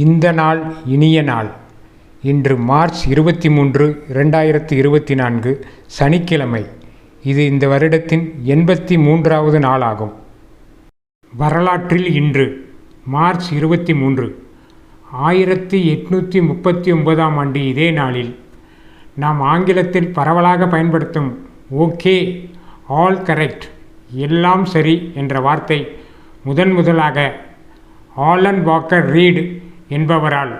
இந்த நாள் இனிய நாள். இன்று மார்ச் இருபத்தி மூன்று இரண்டாயிரத்து இருபத்தி நான்கு சனிக்கிழமை. இது இந்த வருடத்தின் எண்பத்தி மூன்றாவது நாளாகும். வரலாற்றில் இன்று மார்ச் இருபத்தி மூன்று ஆயிரத்தி எட்நூற்றி முப்பத்தி ஒன்பதாம் ஆண்டு இதே நாளில் நாம் ஆங்கிலத்தில் பரவலாக பயன்படுத்தும் ஓகே ஆல் கரெக்ட் எல்லாம் சரி என்ற வார்த்தை முதன் முதலாக ஆலன் வாக்கர் ரீட் என்பவரால்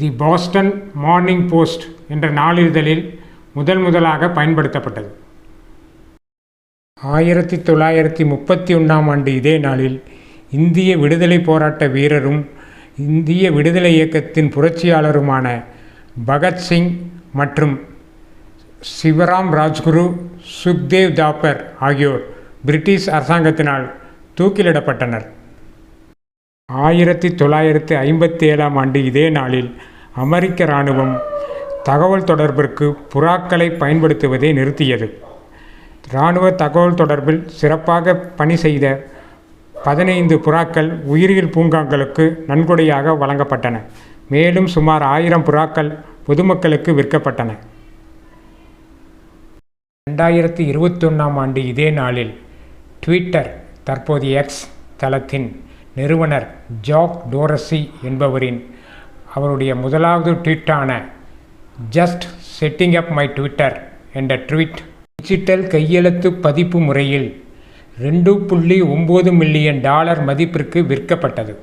தி பாஸ்டன் மார்னிங் போஸ்ட் என்ற நாளிதழில் முதல் முதலாக பயன்படுத்தப்பட்டது. ஆயிரத்தி தொள்ளாயிரத்தி முப்பத்தி ஒன்றாம் ஆண்டு இதே நாளில் இந்திய விடுதலை போராட்ட வீரரும் இந்திய விடுதலை இயக்கத்தின் புரட்சியாளருமான பகத்சிங் மற்றும் சிவராம் ராஜ்குரு சுக்தேவ் தாப்பர் ஆகியோர் பிரிட்டிஷ் அரசாங்கத்தினால் தூக்கிலிடப்பட்டனர். ஆயிரத்தி தொள்ளாயிரத்தி ஐம்பத்தி ஏழாம் ஆண்டு இதே நாளில் அமெரிக்க இராணுவம் தகவல் தொடர்பிற்கு புறாக்களை பயன்படுத்துவதை நிறுத்தியது. இராணுவ தகவல் தொடர்பில் சிறப்பாக பணி செய்த பதினைந்து புறாக்கள் உயிரியல் பூங்காக்களுக்கு நன்கொடையாக வழங்கப்பட்டன. மேலும் சுமார் ஆயிரம் புறாக்கள் பொதுமக்களுக்கு விற்கப்பட்டன. ரெண்டாயிரத்தி இருபத்தொன்னாம் ஆண்டு இதே நாளில் ட்விட்டர் தற்போது எக்ஸ் தளத்தின் நிறுவனர் ஜாக் டோரசி என்பவரின் அவருடைய முதலாவது ட்வீட்டான just setting up my twitter என்ற ட்வீட் டிஜிட்டல் கையெழுத்து பதிப்பு முறையில் ரெண்டு புள்ளி ஒம்பது மில்லியன் டாலர் மதிப்பிற்கு விற்கப்பட்டது.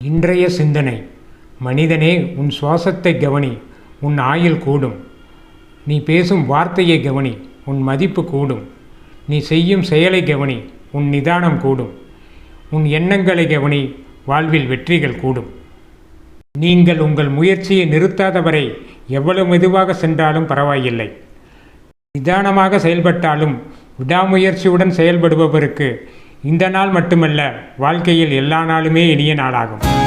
இன்றைய சிந்தனை மனிதனே உன் சுவாசத்தை கவனி உன் ஆயுள் கூடும். நீ பேசும் வார்த்தையை கவனி உன் மதிப்பு கூடும். நீ செய்யும் செயலை கவனி உன் நிதானம் கூடும். உன் எண்ணங்களை கவனி வாழ்வில் வெற்றிகள் கூடும். நீங்கள் உங்கள் முயற்சியை நிறுத்தாதவரை எவ்வளவு மெதுவாக சென்றாலும் பரவாயில்லை. நிதானமாக செயல்பட்டாலும் விடாமுயற்சியுடன் செயல்படுபவருக்கு இந்த நாள் மட்டுமல்ல வாழ்க்கையில் எல்லா நாளுமே இனிய நாளாகும்.